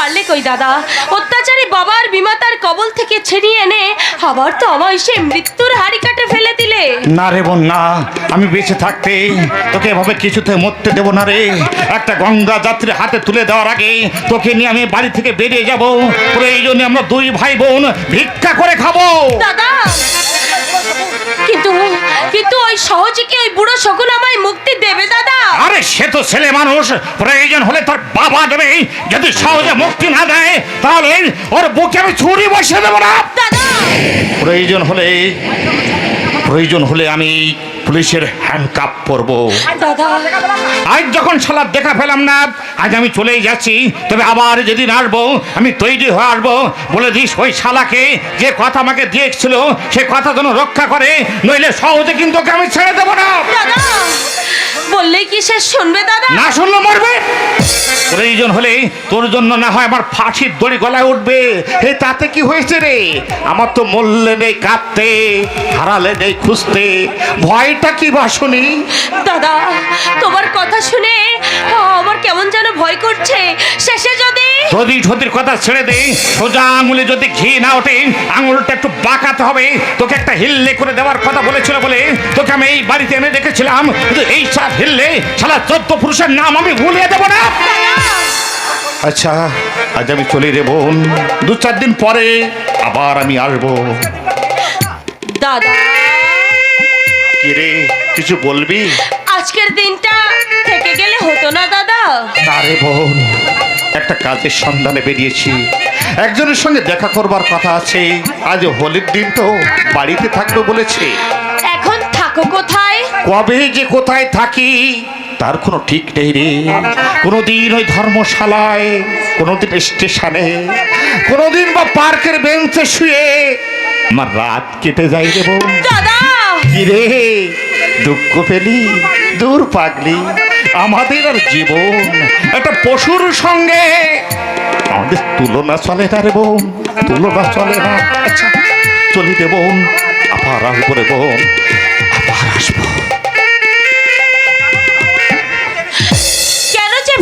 পারলে কই দাদা? অত্যাচারী বাবার বিমাতার কবল থেকে ছিনিয়ে এনে আবার তো আমায় সে মৃত্যুর হাড়ি কাটে ফেলে দিলে। না রে বোন না আমি বেঁচে থাকতে তোকে এভাবে কিছুতে মরতে দেবো না রে। একটা গঙ্গা যাত্রী হাতে তুলে দেওয়ার আগে তোকে নিয়ে আমি বাড়ি থেকে বেরিয়ে যাব। প্রয়োজনে আমরা দুই ভাই বোন ভিক্ষা করে খাব। দাদা! কিন্তু কিন্তু ওই সহজে কি ওই বুড়ো শকুন আমায় মুক্তি দেবে দাদা? আরে সে তো ছেলে মানুষ। প্রয়োজন হলে তোর বাবা দেবে। যদি সহজে মুক্তি না দেয় তাহলে ওর বুকে আমি ছুরি বসে দেবো না। প্রয়োজন হলে প্রয়োজন হলে আমি পুলিশের হ্যান্ডকাপ পরবো। আজ যখন শালার দেখা পেলাম না আজ আমি চলেই যাচ্ছি। তবে আবার যেদিন আসব আমি তৈরি হয়ে আসব। বলে দিস ওই শালাকে যে কথা আমাকে দিয়েছিল সে কথা যেন রক্ষা করে নইলে সহজে কিন্তু ওকে আমি ছেড়ে দেবো না। দাদা বললেই কি সে শুনবে দাদা? না শুনলে মরবে? প্রয়োজন হলে তোর জন্য না হয় আমার ফাঁসির দড়ি গলায় উঠবে। হে তাতে কি হয়েছে রে? আমার তো মরলে নেই কাঁদতে হারালে নেই খুঁজতে। ভয়টা কি বাসনি দাদা তোমার কথা শুনে আমার কেমন যেন ভয় করছে। শেষে যদি যদি ঝতির কথা ছেড়ে দে সোজা আঙুলে যদি ঘি না ওঠে আঙুলটা একটু বাঁকাতে হবে। তোকে একটা হিল্লে করে দেওয়ার কথা বলেছিল বলে তোকে আমি এই বাড়িতে এনে রেখেছিলাম কিন্তু এই সাত হিল্লে সালা চোদ্দ পুরুষের নাম আমি ভুলিয়ে দেবো না। আচ্ছা আজ আমি চলে রে বোন। দু চার দিন পরে আবার আমি আসব। দাদা কি রে? কিছু বলবি? আজকের দিনটা থেকে গেলে হতো না দাদা। না রে বোন একটা কাজের সন্ধানে বেরিয়েছি। একজনের সঙ্গে দেখা করবার কথা আছে। আজ হোলির দিন তো বাড়িতে থাকবে বলেছে। এখন থাকো কোথায়? কবে যে কোথায় থাকি তার কোনো ঠিক নেই রে। কোনোদিন ওই ধর্মশালায় কোনোদিন স্টেশনে কোনোদিন বা পার্কের বেঞ্চে শুয়ে। আমার রাত কেটে যায় রে বোন। কিরে দুঃখ পেলি দূর পাগলি আমাদের আর জীবন। একটা পশুর সঙ্গে। আমাদের তুলনা চলে না রে বোন তুলনা চলে না। আচ্ছা চলি দে বোন আবার আসব রে বোন আবার আসব।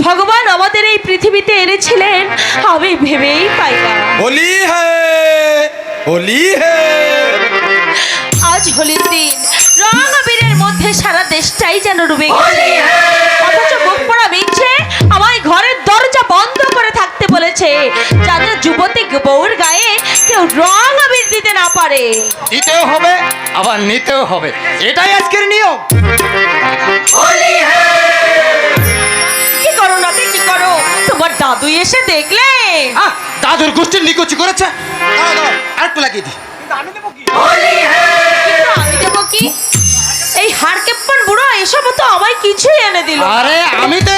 ভগবান আমাদের এই পৃথিবীতে এনেছিলেন আমি ভেবেই পাই হোলি হ্যাঁ হোলি হ্যাঁ দেশটাই যেন ডুবে গেছে। অথচ মুখ পড়া মিছে আমায় ঘরের দরজা বন্ধ করে থাকতে বলেছে যাতে যুবতী বউর গায়ে কেউ রং আবির দিতে না পারে। দিতেও হবে আবার নিতেও হবে। এটাই আজকের নিয়ম। কি করো নাতে কি করো? তোমার দাদু এসে দেখলে। আহ, দাদুর গোষ্ঠীর নিকুচি করেছে। আর আরেকটু লাগিয়ে দিই। কিন্তু আমি দিল। আরে আমি তো